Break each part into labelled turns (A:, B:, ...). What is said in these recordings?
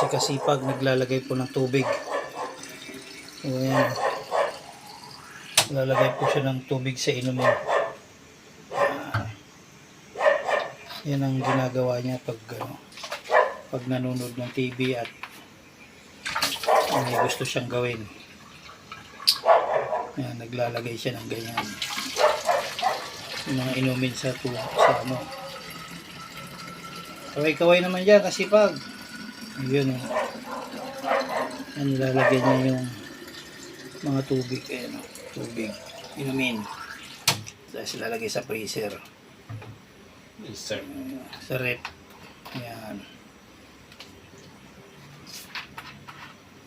A: si Kasipag naglalagay po ng tubig. Ayan. Lalagay po siya ng tubig sa inumin. Ah. Yan ang ginagawa niya pag ano, pag nanonood ng TV at may gusto siyang gawin. Ayan, naglalagay siya ng ganyan. Mga inumin sa sa ano. Kaway-kaway naman dyan kasi pag yun oh. Yan, nilalagay niya yung mga tubig. Ayan oh, tubig. Inumin. Tapos ilalagay sa freezer.
B: Yes, sir.
A: Ayan, sa rep. Yan.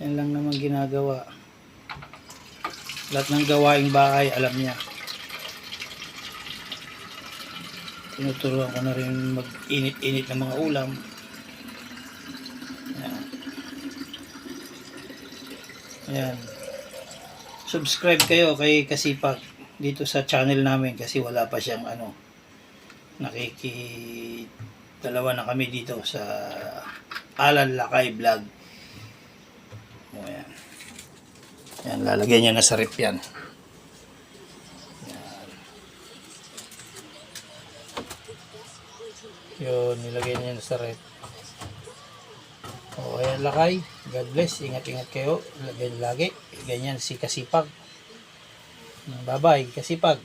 A: Yan lang naman ginagawa. Lahat ng gawaing bahay, alam niya. Tinuturuan ko na rin mag-init-init ng mga ulam. Yan. Subscribe kayo kay Kasipag dito sa channel namin kasi wala pa siyang ano nakiki dalawa na kami dito sa Alan Lakay Vlog. O yan. Yan, lalagyan niya na sa rep yan. Yan. Yun, nilagay niya na sa rep. O, ayan lakay. God bless. Ingat-ingat kayo. Lagyan lagi. Ganyan si Kasipag. Bye-bye, Kasipag.